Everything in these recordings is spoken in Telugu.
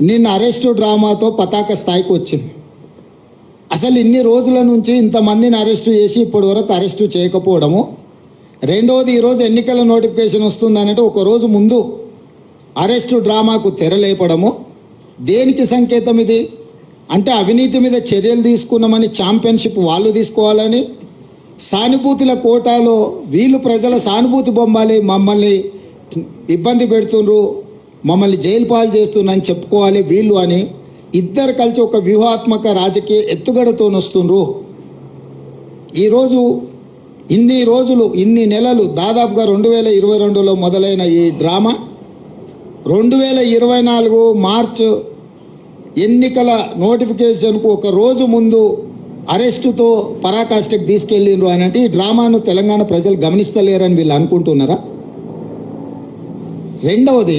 నిన్న అరెస్టు డ్రామాతో పతాక స్థాయికి వచ్చింది. అసలు ఇన్ని రోజుల నుంచి ఇంతమందిని అరెస్టు చేసి ఇప్పటి వరకు అరెస్టు చేయకపోవడము రెండవది ఈరోజు ఎన్నికల నోటిఫికేషన్ వస్తుందనంటే ఒక రోజు ముందు అరెస్టు డ్రామాకు తెరలేపడము దేనికి సంకేతం ఇది? అంటే అవినీతి మీద చర్యలు తీసుకున్నామని ఛాంపియన్షిప్ వాళ్ళు తీసుకోవాలని సానుభూతుల కోటాలో వీళ్ళు ప్రజల సానుభూతి బొమ్మాలి మమ్మల్ని ఇబ్బంది పెడుతుండ్రు మమ్మల్ని జైలు పాలు చేస్తున్నారని చెప్పుకోవాలి వీళ్ళు అని ఇద్దరు కలిసి ఒక వ్యూహాత్మక రాజకీయ ఎత్తుగడతోనొస్తుండ్రు ఈరోజు ఇన్ని రోజులు ఇన్ని నెలలు దాదాపుగా రెండు వేల ఇరవై రెండులో మొదలైన ఈ డ్రామా రెండు వేల ఇరవై నాలుగు మార్చ్ ఎన్నికల నోటిఫికేషన్కు ఒక రోజు ముందు అరెస్టుతో పరాకాష్ఠకు తీసుకెళ్ళిండ్రు అని అంటే ఈ డ్రామాను తెలంగాణ ప్రజలు గమనిస్తలేరని వీళ్ళు అనుకుంటున్నారా? రెండవది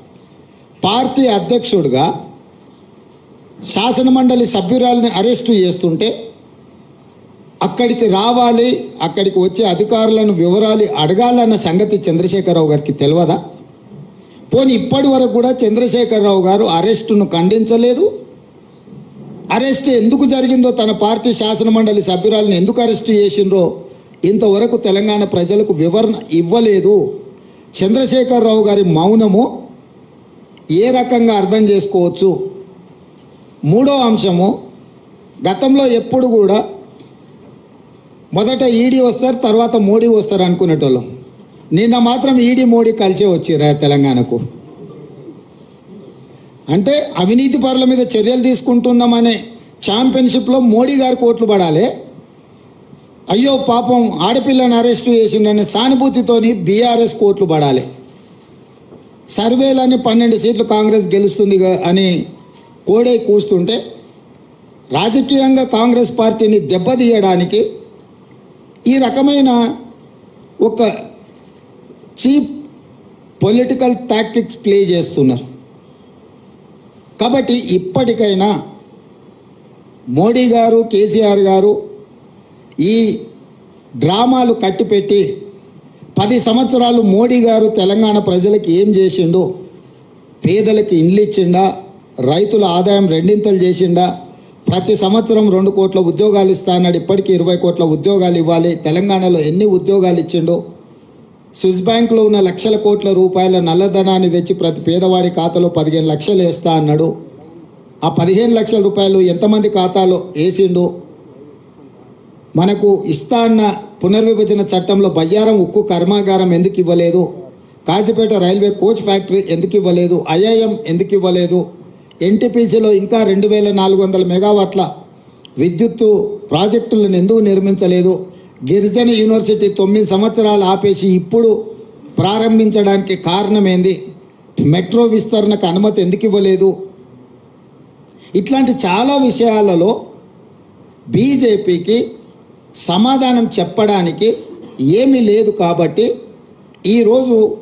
పార్టీ అధ్యక్షుడిగా శాసన మండలి సభ్యురాలని అరెస్టు చేస్తుంటే అక్కడికి రావాలి అక్కడికి వచ్చే అధికారులను వివరాలు అడగాలన్న సంగతి చంద్రశేఖరరావు గారికి తెలియదా పోనీ ఇప్పటి వరకు కూడా చంద్రశేఖరరావు గారు అరెస్టును ఖండించలేదు. అరెస్ట్ ఎందుకు జరిగిందో తన పార్టీ శాసనమండలి సభ్యురాలను ఎందుకు అరెస్ట్ చేసిండ్రో ఇంతవరకు తెలంగాణ ప్రజలకు వివరణ ఇవ్వలేదు. చంద్రశేఖరరావు గారి మౌనము ఏ రకంగా అర్థం చేసుకోవచ్చు? మూడో అంశము గతంలో ఎప్పుడు కూడా మొదట ఈడీ వస్తారు తర్వాత మోడీ వస్తారు అనుకునేటోళ్ళం. నిన్న మాత్రం ఈడీ మోడీ కలిసే వచ్చిరా తెలంగాణకు. అంటే అవినీతి పరుల మీద చర్యలు తీసుకుంటున్నామనే ఛాంపియన్షిప్లో మోడీ గారు కోట్లు పడాలి. అయ్యో పాపం ఆడపిల్లని అరెస్టు చేసిండనే సానుభూతితోని బీఆర్ఎస్ కోట్లు పడాలి. సర్వేలని పన్నెండు సీట్లు కాంగ్రెస్ గెలుస్తుందిగా అని కోడే కూస్తుంటే రాజకీయంగా కాంగ్రెస్ పార్టీని దెబ్బతీయడానికి ఈ రకమైన ఒక చీప్ పొలిటికల్ టాక్టిక్స్ ప్లే చేస్తున్నారు. కాబట్టి ఇప్పటికైనా మోడీ గారు కేసీఆర్ గారు ఈ డ్రామాలు కట్టిపెట్టి పది సంవత్సరాలు మోడీ గారు తెలంగాణ ప్రజలకు ఏం చేసిండో పేదలకు ఇండ్లు ఇచ్చిండా రైతుల ఆదాయం రెండింతలు చేసిండా ప్రతి సంవత్సరం రెండు కోట్ల ఉద్యోగాలు ఇస్తా అన్నాడు ఇప్పటికీ ఇరవై కోట్ల ఉద్యోగాలు ఇవ్వాలి తెలంగాణలో ఎన్ని ఉద్యోగాలు ఇచ్చిండో స్విస్ బ్యాంకులో ఉన్న లక్షల కోట్ల రూపాయల నల్లధనాన్ని తెచ్చి ప్రతి పేదవాడి ఖాతాలో పదిహేను లక్షలు వేస్తా అన్నాడు. ఆ పదిహేను లక్షల రూపాయలు ఎంతమంది ఖాతాలో వేసిండో మనకు ఇస్తా అన్న పునర్విభజన చట్టంలో బయ్యారం ఉక్కు కర్మాగారం ఎందుకు ఇవ్వలేదు? కాజిపేట రైల్వే కోచ్ ఫ్యాక్టరీ ఎందుకు ఇవ్వలేదు? ఐఐఎం ఎందుకు ఇవ్వలేదు? ఎన్టీపీసీలో ఇంకా రెండు వేల నాలుగు వందల మెగావాట్ల విద్యుత్తు ప్రాజెక్టులను ఎందుకు నిర్మించలేదు? గిరిజన యూనివర్సిటీ తొమ్మిది సంవత్సరాలు ఆపేసి ఇప్పుడు ప్రారంభించడానికి కారణం ఏంది మెట్రో విస్తరణకు అనుమతి ఎందుకు ఇవ్వలేదు? ఇట్లాంటి చాలా విషయాలలో బీజేపీకి సమాధానం చెప్పడానికి ఏమీ లేదు కాబట్టి ఈరోజు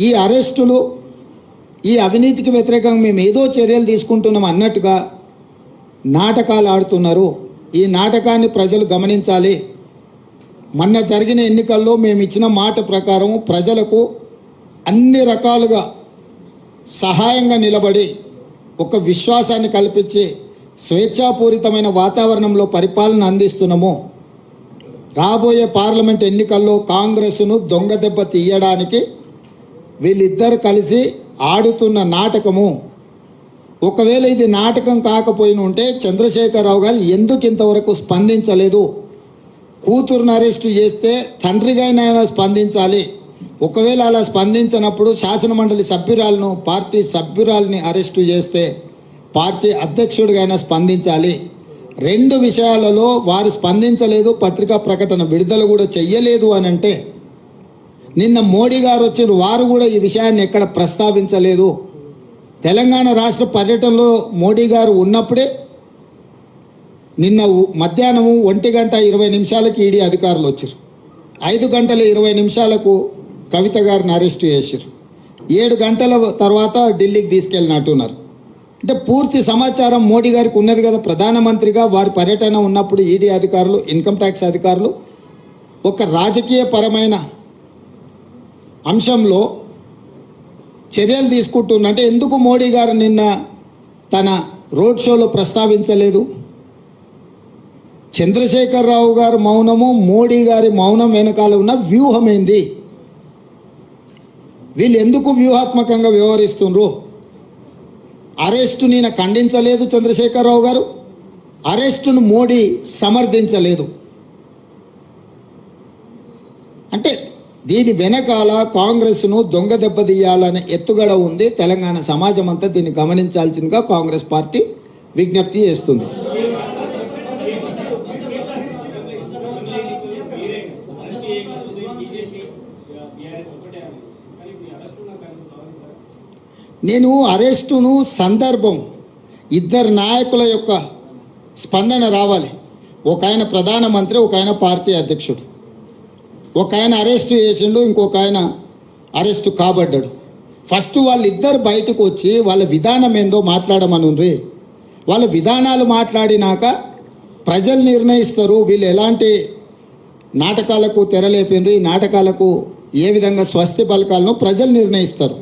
ఈ అరెస్టులు ఈ అవినీతికి వ్యతిరేకంగా మేము ఏదో చర్యలు తీసుకుంటున్నాం అన్నట్టుగా నాటకాలు ఆడుతున్నారు. ఈ నాటకాన్ని ప్రజలు గమనించాలి. మొన్న జరిగిన ఎన్నికల్లో మేము ఇచ్చిన మాట ప్రకారం ప్రజలకు అన్ని రకాలుగా సహాయంగా నిలబడి ఒక విశ్వాసాన్ని కల్పించి స్వేచ్ఛాపూరితమైన వాతావరణంలో పరిపాలన అందిస్తున్నాము. రాబోయే పార్లమెంట్ ఎన్నికల్లో కాంగ్రెస్ను దొంగ దెబ్బ తీయడానికి వీళ్ళిద్దరు కలిసి ఆడుతున్న నాటకము. ఒకవేళ ఇది నాటకం కాకపోయిన ఉంటే చంద్రశేఖరరావు గారు ఎందుకు ఇంతవరకు స్పందించలేదు? కూతురును అరెస్టు చేస్తే తండ్రిగానైనా స్పందించాలి. ఒకవేళ అలా స్పందించినప్పుడు శాసనమండలి సభ్యురాలను పార్టీ సభ్యురాల్ని అరెస్టు చేస్తే పార్టీ అధ్యక్షుడిగైనా స్పందించాలి. రెండు విషయాలలో వారు స్పందించలేదు పత్రికా ప్రకటన విడుదల కూడా చెయ్యలేదు అని అంటే నిన్న మోడీ గారు వచ్చిన వారు కూడా ఈ విషయాన్ని ఎక్కడ ప్రస్తావించలేదు. తెలంగాణ రాష్ట్ర పర్యటనలో మోడీ గారు ఉన్నప్పుడే నిన్న మధ్యాహ్నం ఒంటి గంట ఇరవై నిమిషాలకి ఈడీ అధికారులు వచ్చారు. ఐదు గంటల ఇరవై నిమిషాలకు కవిత గారిని అరెస్ట్ చేశారు ఏడు గంటల తర్వాత ఢిల్లీకి తీసుకెళ్ళినట్టున్నారు. అంటే పూర్తి సమాచారం మోడీ గారికి ఉన్నది కదా. ప్రధానమంత్రిగా వారి పర్యటన ఉన్నప్పుడు ఈడీ అధికారులు ఇన్కమ్ ట్యాక్స్ అధికారులు ఒక రాజకీయ పరమైన అంశంలో చర్యలు తీసుకుంటున్నా అంటే ఎందుకు మోడీ గారు నిన్న తన రోడ్ షోలో ప్రస్తావించలేదు? చంద్రశేఖరరావు గారు మౌనము మోడీ గారి మౌనం వెనకాల ఉన్న వ్యూహమైంది? వీళ్ళు ఎందుకు వ్యూహాత్మకంగా వ్యవహరిస్తుండ్రు? అరెస్టు నేను ఖండించలేదు చంద్రశేఖరరావు గారు. అరెస్టును మోడీ సమర్థించలేదు. అంటే దీని వెనకాల కాంగ్రెస్ను దొంగ దెబ్బతీయాలనే ఎత్తుగడ ఉంది. తెలంగాణ సమాజం అంతా దీన్ని గమనించాల్సిందిగా కాంగ్రెస్ పార్టీ విజ్ఞప్తి చేస్తుంది. నేను అరెస్టును సందర్భం ఇద్దరు నాయకుల యొక్క స్పందన రావాలి. ఒక ఆయన ప్రధానమంత్రి ఒక ఆయన పార్టీ అధ్యక్షుడు. ఒక ఆయన అరెస్ట్ చేసిండు ఇంకొక ఆయన అరెస్ట్ కాబడ్డాడు. ఫస్ట్ వాళ్ళిద్దరు బయటకు వచ్చి వాళ్ళ విధానం ఏందో మాట్లాడమనుండ్రి. వాళ్ళ విధానాలు మాట్లాడినాక ప్రజలు నిర్ణయిస్తారు వీళ్ళు ఎలాంటి నాటకాలకు తెరలేపిండ్రు ఈ నాటకాలకు ఏ విధంగా స్వస్తి పలకాలను ప్రజలు నిర్ణయిస్తారు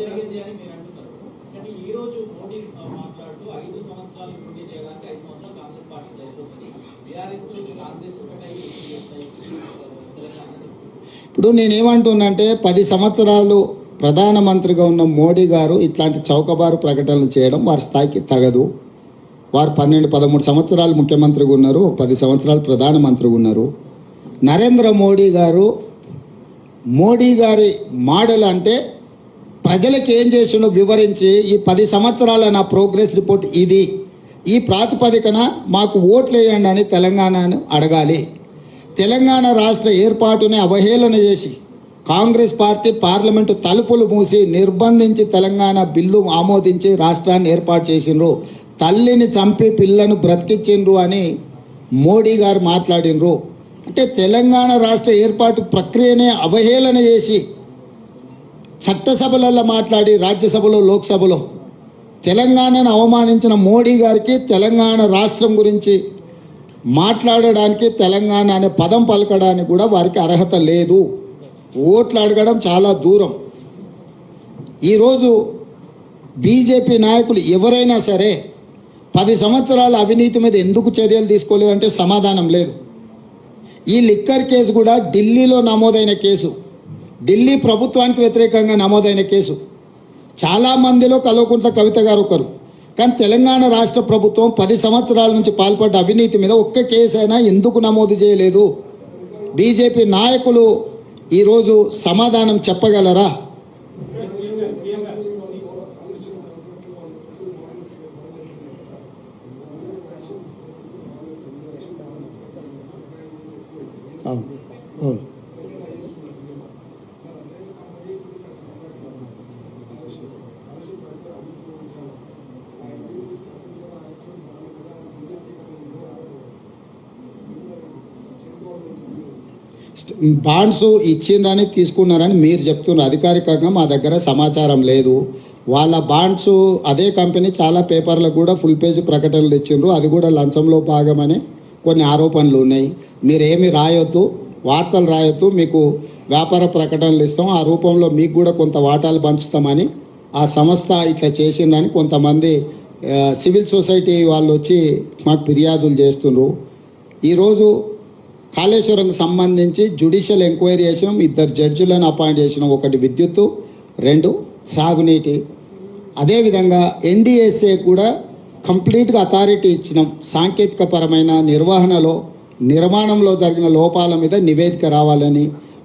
జరిగింది అని మీరు అంటున్నారు కానీ ఈ రోజు మోడీ ఆ, మాట్లాడుతూ ఐదు సంవత్సరాలు పూర్తి చేయడానికి ఐదు సంవత్సరాలు కాంగ్రెస్ పార్టీ సరిపోతుంది బీఆర్ఎస్ కాంగ్రెస్ ఒకటై చేస్తాయి తెలంగాణ ఇప్పుడు నేనేమంటున్నానంటే పది సంవత్సరాలు ప్రధానమంత్రిగా ఉన్న మోడీ గారు ఇట్లాంటి చౌకబారు ప్రకటనలు చేయడం వారి స్థాయికి తగదు. వారు పన్నెండు పదమూడు సంవత్సరాలు ముఖ్యమంత్రిగా ఉన్నారు ఒక పది సంవత్సరాలు ప్రధానమంత్రిగా ఉన్నారు. నరేంద్ర మోడీ గారు మోడీ గారి మోడల్ అంటే ప్రజలకు ఏం చేసిండో వివరించి ఈ పది సంవత్సరాల నా ప్రోగ్రెస్ రిపోర్ట్ ఇది. ఈ ప్రాతిపదికన మాకు ఓట్లు వేయండి అని తెలంగాణను అడగాలి. తెలంగాణ రాష్ట్ర ఏర్పాటుని అవహేళన చేసి కాంగ్రెస్ పార్టీ పార్లమెంటు తలుపులు మూసి నిర్బంధించి తెలంగాణ బిల్లు ఆమోదించి రాష్ట్రాన్ని ఏర్పాటు చేసిండ్రు. తల్లిని చంపి పిల్లను బ్రతికించిండ్రు అని మోడీ గారు మాట్లాడినరు అంటే తెలంగాణ రాష్ట్ర ఏర్పాటు ప్రక్రియనే అవహేళన చేసి చట్టసభలలో మాట్లాడి రాజ్యసభలో లోక్సభలో తెలంగాణను అవమానించిన మోడీ గారికి తెలంగాణ రాష్ట్రం గురించి మాట్లాడడానికి తెలంగాణ అనే పదం పలకడానికి కూడా వారికి అర్హత లేదు. ఓట్లు అడగడం చాలా దూరం. ఈరోజు బీజేపీ నాయకులు ఎవరైనా సరే పది సంవత్సరాల అవినీతి మీద ఎందుకు చర్యలు తీసుకోలేదంటే సమాధానం లేదు. ఈ లిక్కర్ కేసు కూడా ఢిల్లీలో నమోదైన కేసు. ఢిల్లీ ప్రభుత్వానికి వ్యతిరేకంగా నమోదైన కేసు. చాలా మందిలో కల్వకుంట్ల కవిత గారు ఒకరు. కానీ తెలంగాణ రాష్ట్ర ప్రభుత్వం పది సంవత్సరాల నుంచి పాల్పడ్డ అవినీతి మీద ఒక్క కేసు అయినా ఎందుకు నమోదు చేయలేదు? బీజేపీ నాయకులు ఈరోజు సమాధానం చెప్పగలరా? బాండ్స్ ఇచ్చిండ్రని తీసుకున్నారని మీరు చెప్తున్నారు. అధికారికంగా మా దగ్గర సమాచారం లేదు. వాళ్ళ బాండ్స్ అదే కంపెనీ చాలా పేపర్లకు కూడా ఫుల్ పేజ్ ప్రకటనలు ఇచ్చిండ్రు అది కూడా లంచంలో భాగమని కొన్ని ఆరోపణలు ఉన్నాయి. మీరేమి రాయొద్దు. వార్తలు రాయొద్దు. మీకు వ్యాపార ప్రకటనలు ఇస్తాం. ఆ రూపంలో మీకు కూడా కొంత వాటాలు పంచుతామని ఆ సంస్థ ఇట్లా చేసిందని కొంతమంది సివిల్ సొసైటీ వాళ్ళు వచ్చి మాకు ఫిర్యాదులు చేస్తుండ్రు. ఈరోజు కాళేశ్వరంకి సంబంధించి జ్యుడిషియల్ ఎంక్వైరీ చేసినాం ఇద్దరు జడ్జిలను అపాయింట్ చేసినాం ఒకటి విద్యుత్తు రెండు సాగునీటి. అదేవిధంగా ఎన్డీఎస్ఏ కూడా కంప్లీట్గా అథారిటీ ఇచ్చినాం సాంకేతిక పరమైన నిర్వహణలో నిర్మాణంలో జరిగిన లోపాల మీద నివేదిక రావాలని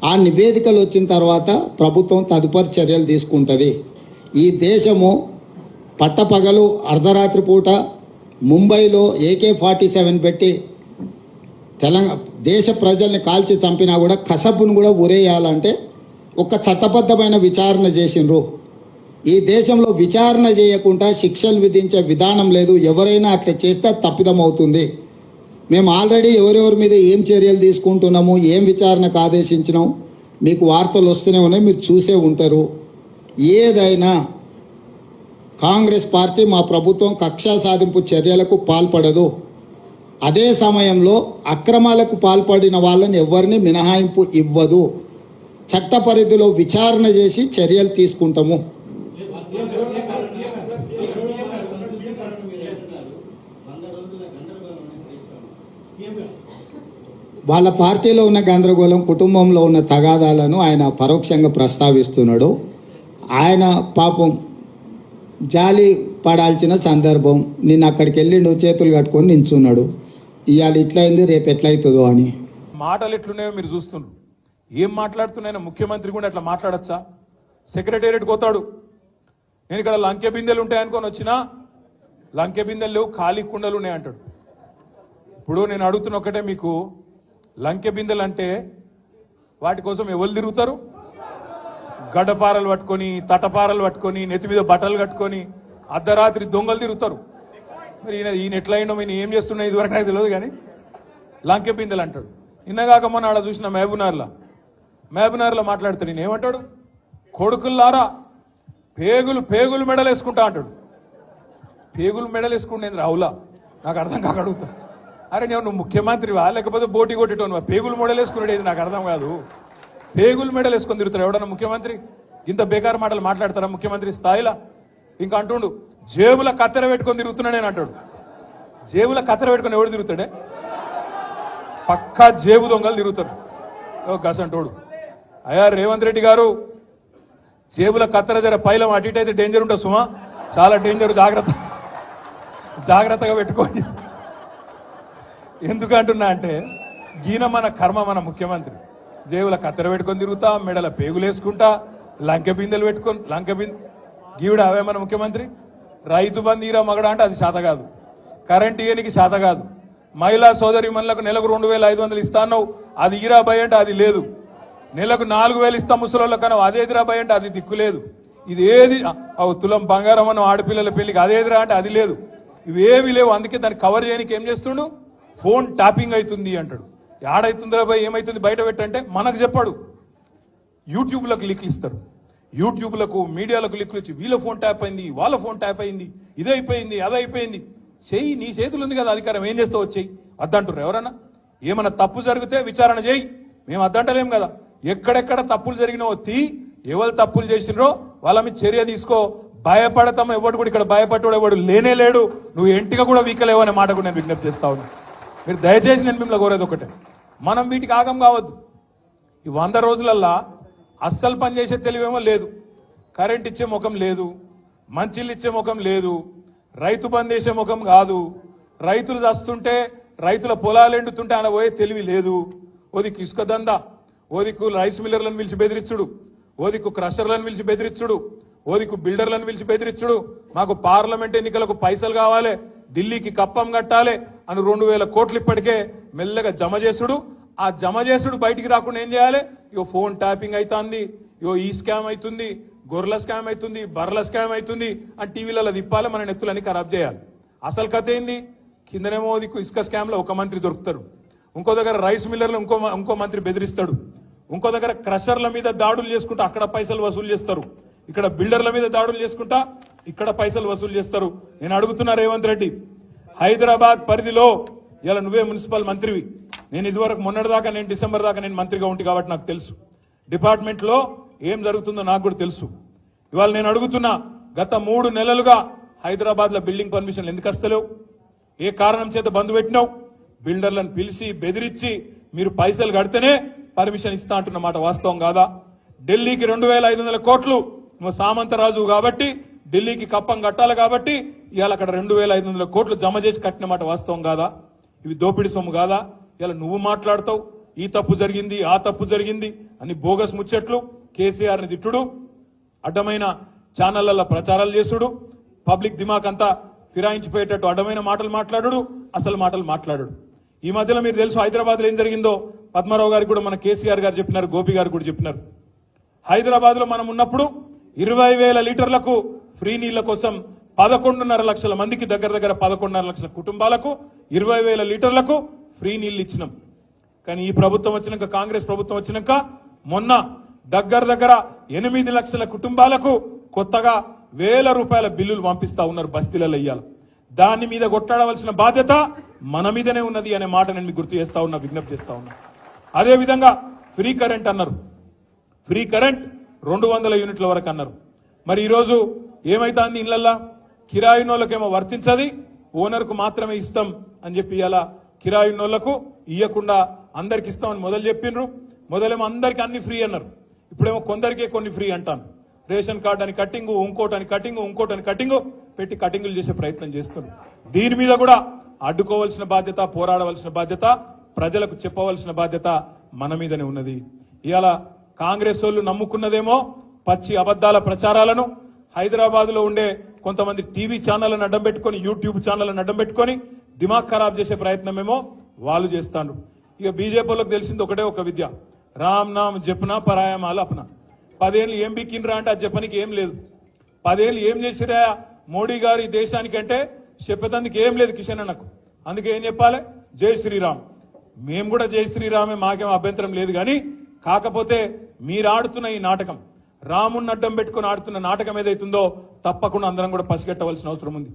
ఆ నివేదికలు వచ్చిన తర్వాత ప్రభుత్వం తదుపరి చర్యలు తీసుకుంటుంది. ఈ దేశము పట్టపగలు అర్ధరాత్రి పూట ముంబైలో ఏకే ఫార్టీ సెవెన్ పెట్టి తెలంగాణ దేశ ప్రజల్ని కాల్చి చంపినా కూడా కసపును కూడా ఉరేయాలంటే ఒక చట్టబద్ధమైన విచారణ చేసిండ్రు. ఈ దేశంలో విచారణ చేయకుండా శిక్షలు విధించే విధానం లేదు. ఎవరైనా అట్లా చేస్తే అది తప్పిదం అవుతుంది మేము ఆల్రెడీ ఎవరెవరి మీద ఏం చర్యలు తీసుకుంటున్నాము ఏం విచారణకు ఆదేశించినాం మీకు వార్తలు వస్తూనే ఉన్నాయి మీరు చూసే ఉంటారు. ఏదైనా కాంగ్రెస్ పార్టీ మా ప్రభుత్వం కక్షా సాధింపు చర్యలకు పాల్పడదు. అదే సమయంలో అక్రమాలకు పాల్పడిన వాళ్ళని ఎవరిని మినహాయింపు ఇవ్వదు. చట్ట పరిధిలో విచారణ చేసి చర్యలు తీసుకుంటాము. వాళ్ళ పార్టీలో ఉన్న గందరగోళం కుటుంబంలో ఉన్న తగాదాలను ఆయన పరోక్షంగా ప్రస్తావిస్తున్నాడు. ఆయన పాపం జాలి పడాల్సిన సందర్భం నిన్న అక్కడికి వెళ్ళిండు చేతులు కట్టుకొని నించున్నాడు. ఇవాళ ఇట్లయింది రేపు ఎట్లయితుందో అని. మాటలు ఎట్లున్నాయో మీరు చూస్తున్నారు ఏం మాట్లాడుతున్నాయో ముఖ్యమంత్రి కూడా అట్లా మాట్లాడచ్చా? సెక్రటేరియట్ పోతాడు. నేను ఇక్కడ లంకె బిందెలు ఉంటాయనుకొని వచ్చినా లంకె బిందెలు లేవు ఖాళీ కుండలు ఉన్నాయి అంటాడు. ఇప్పుడు నేను అడుగుతున్న ఒకటే మీకు లంకె బిందెలు అంటే వాటి కోసం ఎవరు తిరుగుతారు? గడ్డపారలు పట్టుకొని తటపారలు పట్టుకొని నెత్తి మీద బట్టలు కట్టుకొని అర్ధరాత్రి దొంగలు తిరుగుతారు. మరి ఈయన ఈయన ఎట్లా అయిండో ఈయన ఏం చేస్తున్నా ఇదివరకు నాకు తెలియదు కానీ లంకె బిందెలు అంటాడు. నిన్నగాక మొన్న ఆడ చూసిన మహబూనార్లా మహబూనార్లో మాట్లాడుతాడు నేను ఏమంటాడు? కొడుకుల్లారా పేగులు పేగులు మెడలు వేసుకుంటా అంటాడు. పేగులు మెడలు వేసుకుంటే రావులా? నాకు అర్థం కాక అడుగుతా. అరే నేను నువ్వు ముఖ్యమంత్రివా? లేకపోతే బోటి కొట్టేటోనువా? పేగులు మెడలు వేసుకున్నాడు ఏది? నాకు అర్థం కాదు. పేగులు మెడలు వేసుకొని తిరుగుతారు. ఎవడన్నా ముఖ్యమంత్రి? ఇంత బేకార్ మాటలు మాట్లాడతారా ముఖ్యమంత్రి స్థాయిలో? ఇంకా అంటుండు జేబుల కత్తెర పెట్టుకొని తిరుగుతున్నా నేను అంటాడు. జేబుల కత్తెర పెట్టుకొని ఎవడు తిరుగుతాడే? పక్కా జేబు దొంగలు తిరుగుతారు. ఓ గసంటోడు. అయ్యా రేవంత్ రెడ్డి గారు జేబుల కత్తెర జర పైలం అటు ఇటు అయితే డేంజర్ ఉంటుంది సుమా చాలా డేంజర్ జాగ్రత్త జాగ్రత్తగా పెట్టుకోండి ఎందుకు అంటున్నా అంటే గీన మన కర్మ మన ముఖ్యమంత్రి. జేబుల కత్తెర పెట్టుకొని తిరుగుతా మెడల పేగులేసుకుంటా లంకె బిందెలు పెట్టుకొని లంక బిందె గీవుడు అవే మన ముఖ్యమంత్రి? రైతు బంధు ఈరా మగడ అంటే అది శాత కాదు. కరెంట్ ఇయనికి శాత కాదు. మహిళా సోదరి మనులకు నెలకు రెండు వేల ఐదు వందలు ఇస్తాన్నావు అది ఈరా భయ అంటే అది లేదు. నెలకు నాలుగు వేలు ఇస్తాం ముసలోళ్ళ కన్నా అదేదిరా భయ అంటే అది దిక్కు లేదు. ఇది ఏది తులం బంగారం అన్న ఆడపిల్లల పెళ్ళికి అదేదిరా అంటే అది లేదు. ఇవేవి లేవు అందుకే దాన్ని కవర్ చేయడానికి ఏం చేస్తుండు? ఫోన్ ట్యాపింగ్ అవుతుంది అంటాడు. ఆడైతుందిరా భయ్ ఏమైతుంది బయట పెట్టంటే మనకు చెప్పాడు. యూట్యూబ్లోకి లిక్లు ఇస్తారు. యూట్యూబ్లకు మీడియాలకు లిక్కులు ఇచ్చి వీళ్ళ ఫోన్ ట్యాప్ అయింది వాళ్ళ ఫోన్ ట్యాప్ అయింది ఇది అయిపోయింది అది అయిపోయింది. చెయ్యి నీ చేతులు ఉంది కదా అధికారం ఏం చేస్తావు చెయ్యి. అద్దంటారు ఎవరన్నా? ఏమన్నా తప్పు జరిగితే విచారణ చేయి. మేము అద్దంటలేం కదా. ఎక్కడెక్కడ తప్పులు జరిగినో తీ. ఎవరు తప్పులు చేసినరో వాళ్ళ మీద చర్య తీసుకో. భయపడతాం ఎవడు కూడా ఇక్కడ భయపడ్డాడు ఎవడు లేనే లేడు. నువ్వు ఎంటిగా కూడా వీకలేవు అనే మాట కూడా నేను విజ్ఞప్తి చేస్తా ఉన్నా. మీరు దయచేసి నేను మిమ్మల్ని కోరేది ఒకటే. మనం వీటికి ఆగం కావద్దు. ఈ వంద రోజులల్లా అస్సలు పనిచేసే తెలివేమో లేదు. కరెంట్ ఇచ్చే ముఖం లేదు. మంచిళ్ళు ఇచ్చే ముఖం లేదు. రైతు బంద్ చేసే ముఖం కాదు. రైతులు చస్తుంటే రైతుల పొలాలు ఎండుతుంటే ఆయన పోయే తెలివి లేదు. ఓదిక్కు ఇసుక దందా. ఓదికు రైస్ మిల్లర్లను పిలిచి బెదిరించుడు ఓదికు క్రషర్లను పిలిచి బెదిరించుడు ఓదికు బిల్డర్లను పిలిచి బెదిరించుడు మాకు పార్లమెంట్ ఎన్నికలకు పైసలు కావాలి. ఢిల్లీకి కప్పం కట్టాలి అని రెండు వేల కోట్లు ఇప్పటికే మెల్లగా జమ చేసుడు. ఆ జమ చేసుడు బయటికి రాకుండా ఏం చేయాలి? ఇగో ఫోన్ ట్యాపింగ్ అవుతుంది ఇగో ఈ స్కామ్ అవుతుంది గొర్రెల స్కామ్ అవుతుంది బర్రెల స్కామ్ అవుతుంది అని టీవీలలో తిప్పాలి. మన నెత్తులన్నీ ఖరాబ్ చేయాలి. అసలు కథ ఏంది? కిందనేమో దిక్కు ఇసుక స్కామ్లో ఒక మంత్రి దొరుకుతారు ఇంకో దగ్గర రైస్ మిల్లర్లు ఇంకో మ- ఇంకో మంత్రి బెదిరిస్తాడు. ఇంకో దగ్గర క్రషర్ల మీద దాడులు చేసుకుంటా అక్కడ పైసలు వసూలు చేస్తారు. ఇక్కడ బిల్డర్ల మీద దాడులు చేసుకుంటా ఇక్కడ పైసలు వసూలు చేస్తారు. నేను అడుగుతున్నా రేవంత్ రెడ్డి హైదరాబాద్ పరిధిలో ఇలా నువ్వే మున్సిపల్ మంత్రివి. నేను ఇదివరకు మొన్నటి దాకా నేను డిసెంబర్ దాకా నేను మంత్రిగా ఉంటి కాబట్టి నాకు తెలుసు. డిపార్ట్మెంట్లో ఏం జరుగుతుందో నాకు కూడా తెలుసు. ఇవాళ నేను అడుగుతున్నా గత మూడు నెలలుగా హైదరాబాద్లో బిల్డింగ్ పర్మిషన్లు ఎందుకు వస్తలేవు ఏ కారణం చేత బంద్ పెట్టినావు? బిల్డర్లను పిలిచి బెదిరించి మీరు పైసలు కడితేనే పర్మిషన్ ఇస్తా అంటున్నమాట వాస్తవం కాదా? ఢిల్లీకి రెండు వేల ఐదు వందల కోట్లు నువ్వు సామంతరాజు కాబట్టి ఢిల్లీకి కప్పం కట్టాలి కాబట్టి ఇవాళ అక్కడ రెండు వేల ఐదు వందల కోట్లు జమ చేసి కట్టిన మాట వాస్తవం కాదా? ఇవి దోపిడీ సొమ్ము కాదా? ఇలా నువ్వు మాట్లాడతావు ఈ తప్పు జరిగింది ఆ తప్పు జరిగింది అని బోగస్ ముచ్చట్లు కేసీఆర్ని తిట్టుడు అడ్డమైన ఛానళ్ళలో ప్రచారాలు చేసుడు పబ్లిక్ దిమాక్ అంతా ఫిరాయించిపోయేటట్టు అడ్డమైన మాటలు మాట్లాడు అసలు మాటలు మాట్లాడు ఈ మధ్యలో మీరు తెలుసు హైదరాబాద్లో ఏం జరిగిందో? పద్మారావు గారికి కూడా మన కేసీఆర్ గారు చెప్పినారు గోపి గారు కూడా చెప్పినారు. హైదరాబాద్లో మనం ఉన్నప్పుడు ఇరవై వేల లీటర్లకు ఫ్రీ నీళ్ళ కోసం పదకొండున్నర లక్షల మందికి దగ్గర దగ్గర పదకొండున్నర లక్షల కుటుంబాలకు ఇరవై వేల లీటర్లకు ఫ్రీ నీళ్ళు ఇచ్చినాం. కానీ ఈ ప్రభుత్వం వచ్చినాక కాంగ్రెస్ ప్రభుత్వం వచ్చినాక మొన్న దగ్గర దగ్గర ఎనిమిది లక్షల కుటుంబాలకు కొత్తగా వేల రూపాయల బిల్లులు పంపిస్తా ఉన్నారు బస్తీలలో ఇయ్యాల. దాని మీద కొట్టాడవలసిన బాధ్యత మన మీదనే ఉన్నది అనే మాట నేను గుర్తు చేస్తా ఉన్నా విజ్ఞప్తి చేస్తా ఉన్నా. అదే విధంగా ఫ్రీ కరెంట్ అన్నారు. ఫ్రీ కరెంట్ రెండు వందల యూనిట్ల వరకు అన్నారు. మరి ఈరోజు ఏమైతుంది ఇళ్ళల్లా? కిరాయినోళ్ళకేమో వర్తించది ఓనర్కు మాత్రమే ఇస్తాం అని చెప్పి కిరాయి కిరాయినోళ్ళకు ఇయ్యకుండా అందరికి ఇస్తామని మొదలు చెప్పిండ్రు. మొదలేమో అందరికి అన్ని ఫ్రీ అన్నారు. ఇప్పుడేమో కొందరికే కొన్ని ఫ్రీ అంటాను రేషన్ కార్డు అని కటింగ్ ఇంకోటి అని కటింగ్ ఇంకోటి అని కటింగ్ పెట్టి కటింగులు చేసే ప్రయత్నం చేస్తున్నారు. దీని మీద కూడా అడ్డుకోవాల్సిన బాధ్యత పోరాడవలసిన బాధ్యత ప్రజలకు చెప్పవలసిన బాధ్యత మన మీదనే ఉన్నది. ఇవాళ కాంగ్రెస్ వాళ్ళు నమ్ముకున్నదేమో పచ్చి అబద్ధాల ప్రచారాలను హైదరాబాద్లో ఉండే కొంతమంది టీవీ ఛానళ్ళను అడ్డం పెట్టుకొని యూట్యూబ్ ఛానళ్ళను అడ్డం పెట్టుకొని దిమాగ్ ఖరాబ్ చేసే ప్రయత్నమేమో వాళ్ళు చేస్తాను ఇక బీజేపీలోకి తెలిసింది ఒకటే ఒక విద్య. రామ్ నామ్ జపన పరాయమాల అపన. పదేళ్ళు ఏం బిక్కినరా అంటే అది చెప్పనికి ఏం లేదు. పదేళ్ళు ఏం చేసిరా మోడీ గారు ఈ దేశానికి అంటే చెప్పేందుకు ఏం లేదు కిషన్ అన్నకు. అందుకే ఏం చెప్పాలి? జై శ్రీరామ్. మేము కూడా జై శ్రీరామే మాకేం అభ్యంతరం లేదు కానీ కాకపోతే మీరు ఆడుతున్న ఈ నాటకం రాముణ్ణి అడ్డం పెట్టుకుని ఆడుతున్న నాటకం ఏదైతుందో తప్పకుండా అందరం కూడా పసిగట్టవలసిన అవసరం ఉంది.